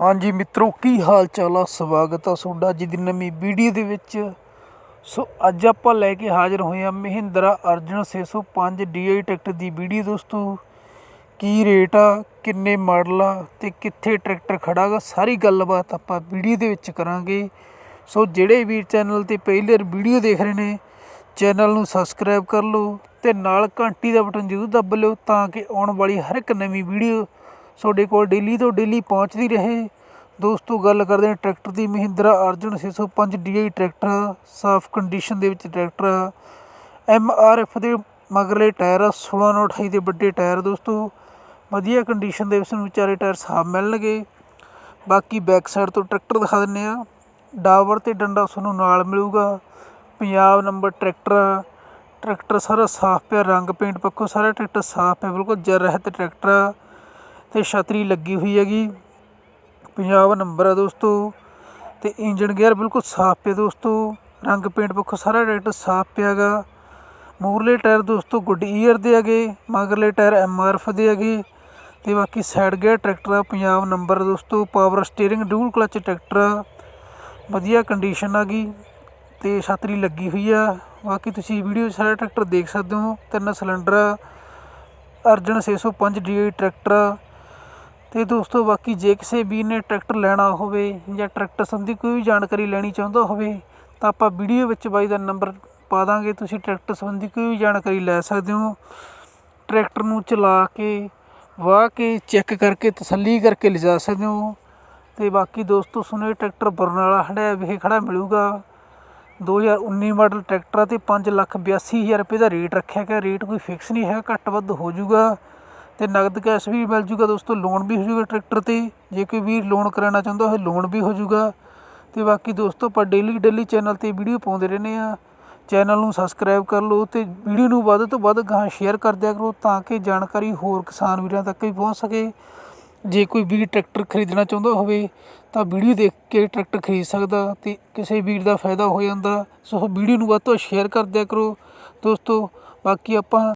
ਹਾਂਜੀ ਮਿੱਤਰੋ, ਕੀ ਹਾਲ ਚਾਲ ਆ? ਸਵਾਗਤ ਆ ਤੁਹਾਡਾ ਅੱਜ ਦੀ ਨਵੀਂ ਵੀਡੀਓ ਦੇ ਵਿੱਚ। ਸੋ, ਅੱਜ ਆਪਾਂ ਲੈ ਕੇ ਹਾਜ਼ਰ ਹੋਏ ਆ ਮਹਿੰਦਰਾ ਅਰਜਨ 605 DI ਟਰੈਕਟਰ ਦੀ ਵੀਡੀਓ ਦੋਸਤੋ। ਕੀ ਰੇਟ ਆ, ਕਿੰਨੇ ਮਾਡਲ ਆ ਤੇ ਕਿੱਥੇ ਟਰੈਕਟਰ ਖੜਾਗਾ ਸਾਰੀ ਗੱਲਬਾਤ ਆਪਾਂ ਵੀਡੀਓ ਦੇ ਵਿੱਚ ਕਰਾਂਗੇ। ਸੋ, ਜਿਹੜੇ ਵੀਰ ਚੈਨਲ ਤੇ ਪਹਿਲੀ ਵਾਰ ਵੀਡੀਓ ਦੇਖ ਰਹੇ ਨੇ, ਚੈਨਲ ਨੂੰ ਸਬਸਕ੍ਰਾਈਬ ਕਰ ਲਓ ਤੇ ਨਾਲ ਘੰਟੀ ਦਾ ਬਟਨ ਜ਼ਰੂਰ ਦੱਬ ਲਿਓ ਤਾਂ ਕਿ ਆਉਣ ਵਾਲੀ ਹਰ ਇੱਕ ਨਵੀਂ ਵੀਡੀਓ ਤੁਹਾਡੇ ਕੋਲ ਡੇਲੀ ਤੋਂ ਡੇਲੀ ਪਹੁੰਚਦੀ ਰਹੇ। ਦੋਸਤੋ ਗੱਲ ਕਰਦੇ ਹਾਂ ਟਰੈਕਟਰ ਦੀ। ਮਹਿੰਦਰਾ ਅਰਜਨ 605 DI ਟਰੈਕਟਰ ਆ, ਸਾਫ਼ ਕੰਡੀਸ਼ਨ ਦੇ ਵਿੱਚ ਟਰੈਕਟਰ। ਆ ਐਮ ਆਰ ਐਫ ਦੇ ਮਗਰਲੇ ਟਾਇਰ ਆ 16 ਨੌ 28 ਦੇ ਵੱਡੇ ਟਾਇਰ ਦੋਸਤੋ। ਵਧੀਆ ਕੰਡੀਸ਼ਨ ਦੇ ਵਿੱਚ ਨੂੰ ਵਿਚਾਰੇ ਟਾਇਰ ਸਾਫ਼ ਮਿਲਣਗੇ। ਬਾਕੀ ਬੈਕ ਸਾਈਡ ਤੋਂ ਟਰੈਕਟਰ ਦਿਖਾ ਦਿੰਨੇ ਆ ਡਾਵਰ ਤੇ ਡੰਡਾ ਤੁਹਾਨੂੰ ਨਾਲ ਮਿਲੂਗਾ। ਪੰਜਾਬ ਨੰਬਰ ਟਰੈਕਟਰ ਆ। ਟਰੈਕਟਰ ਸਾਰਾ ਸਾਫ਼ ਪਿਆ ਰੰਗ ਪੇਂਟ ਪੱਖੋਂ ਸਾਰਾ ਟਰੈਕਟਰ ਸਾਫ਼ ਪਿਆ। ਬਿਲਕੁਲ ਜਰ ਰਹਿਤ ਟਰੈਕਟਰ ਆ। ਤੇ ਛਤਰੀ ਲੱਗੀ ਹੋਈ ਹੈਗੀ। ਪੰਜਾਬ ਨੰਬਰ ਆ ਦੋਸਤੋ। ਤੇ ਇੰਜਨ ਗੇਅਰ ਬਿਲਕੁਲ ਸਾਫ਼ ਪਿਆ ਦੋਸਤੋ। ਰੰਗ ਪੇਂਟ ਪੱਖੋਂ ਸਾਰਾ ਟਰੈਕਟਰ ਸਾਫ਼ ਪਿਆਗਾ। ਮੂਰਲੇ ਟਾਇਰ ਦੋਸਤੋ ਗੁੱਡ ਈਅਰ ਦੇ ਹੈਗੇ। ਮਗਰਲੇ ਟਾਇਰ ਐਮਆਰਐਫ ਦੇ ਹੈਗੇ। ਤੇ ਬਾਕੀ ਸਾਈਡ ਗੇਅਰ ਟਰੈਕਟਰ ਆ ਪੰਜਾਬ ਨੰਬਰ ਦੋਸਤੋ। Power steering dual clutch tractor ਆ। ਵਧੀਆ ਕੰਡੀਸ਼ਨ ਆ ਗਈ ਤੇ ਛਤਰੀ ਲੱਗੀ ਹੋਈ ਆ। ਬਾਕੀ ਤੁਸੀਂ ਵੀਡੀਓ 'ਚ ਸਾਰਾ ਟਰੈਕਟਰ ਦੇਖ ਸਕਦੇ ਹੋ। ਤਿੰਨ ਸਿਲੰਡਰ ਆ। ਅਰਜਨ 605 DI ਟਰੈਕਟਰ ਅਤੇ ਦੋਸਤੋ, ਬਾਕੀ ਜੇ ਕਿਸੇ ਵੀਰ ਨੇ ਟਰੈਕਟਰ ਲੈਣਾ ਹੋਵੇ ਜਾਂ ਟਰੈਕਟਰ ਸੰਬੰਧੀ ਕੋਈ ਵੀ ਜਾਣਕਾਰੀ ਲੈਣੀ ਚਾਹੁੰਦਾ ਹੋਵੇ, ਤਾਂ ਆਪਾਂ ਵੀਡੀਓ ਵਿੱਚ ਬਾਈ ਦਾ ਨੰਬਰ ਪਾ ਦਾਂਗੇ। ਤੁਸੀਂ ਟਰੈਕਟਰ ਸੰਬੰਧੀ ਕੋਈ ਵੀ ਜਾਣਕਾਰੀ ਲੈ ਸਕਦੇ ਹੋ। ਟਰੈਕਟਰ ਨੂੰ ਚਲਾ ਕੇ, ਵਾਹ ਕੇ, ਚੈੱਕ ਕਰਕੇ, ਤਸੱਲੀ ਕਰਕੇ ਲਿਜਾ ਸਕਦੇ ਹੋ। ਤੇ ਬਾਕੀ ਦੋਸਤੋ ਸੁਣੇ ਟਰੈਕਟਰ ਬਰਨਾਲਾ ਹੰਡਿਆ ਵਿਖੇ ਖੜਾ ਮਿਲੂਗਾ। 2019 ਮਾਡਲ ਟਰੈਕਟਰ ਆ ਤੇ 582000 ਰੁਪਏ ਦਾ ਰੇਟ ਰੱਖਿਆ ਗਿਆ। ਰੇਟ ਕੋਈ ਫਿਕਸ ਨਹੀਂ ਹੈ ਘੱਟ ਵੱਧ ਹੋ ਜਾਊਗਾ। ਅਤੇ ਨਗਦ ਕੈਸ਼ ਵੀ ਮਿਲ ਜੂਗਾ ਦੋਸਤੋ ਲੋਨ ਵੀ ਹੋ ਜੂਗਾ ਟਰੈਕਟਰ ਤੇ। ਜੇ ਕੋਈ ਵੀਰ ਲੋਨ ਕਰਾਉਣਾ ਚਾਹੁੰਦਾ ਹੋਵੇ ਲੋਨ ਵੀ ਹੋ ਜੂਗਾ। ਤੇ ਬਾਕੀ ਦੋਸਤੋ, ਆਪਾਂ ਡੇਲੀ ਡੇਲੀ ਚੈਨਲ ਤੇ ਵੀਡੀਓ ਪਾਉਂਦੇ ਰਹਿੰਦੇ ਹਾਂ। ਚੈਨਲ ਨੂੰ ਸਬਸਕ੍ਰਾਈਬ ਕਰ ਲਓ ਅਤੇ ਵੀਡੀਓ ਨੂੰ ਵੱਧ ਤੋਂ ਵੱਧ ਗਾਂ ਸ਼ੇਅਰ ਕਰ ਦਿਆ ਕਰੋ ਤਾਂ ਕਿ ਜਾਣਕਾਰੀ ਹੋਰ ਕਿਸਾਨ ਵੀਰਾਂ ਤੱਕ ਵੀ ਪਹੁੰਚ ਸਕੇ। ਜੇ ਕੋਈ ਵੀਰ ਟਰੈਕਟਰ ਖਰੀਦਣਾ ਚਾਹੁੰਦਾ ਹੋਵੇ, ਤਾਂ ਵੀਡੀਓ ਦੇਖ ਕੇ ਟਰੈਕਟਰ ਖਰੀਦ ਸਕਦਾ ਅਤੇ ਕਿਸੇ ਵੀਰ ਦਾ ਫਾਇਦਾ ਹੋ ਜਾਂਦਾ। ਸੋ ਵੀਡੀਓ ਨੂੰ ਵੱਧ ਤੋਂ ਵੱਧ ਸ਼ੇਅਰ ਕਰ ਦਿਆ ਕਰੋ। ਦੋਸਤੋ, ਬਾਕੀ ਆਪਾਂ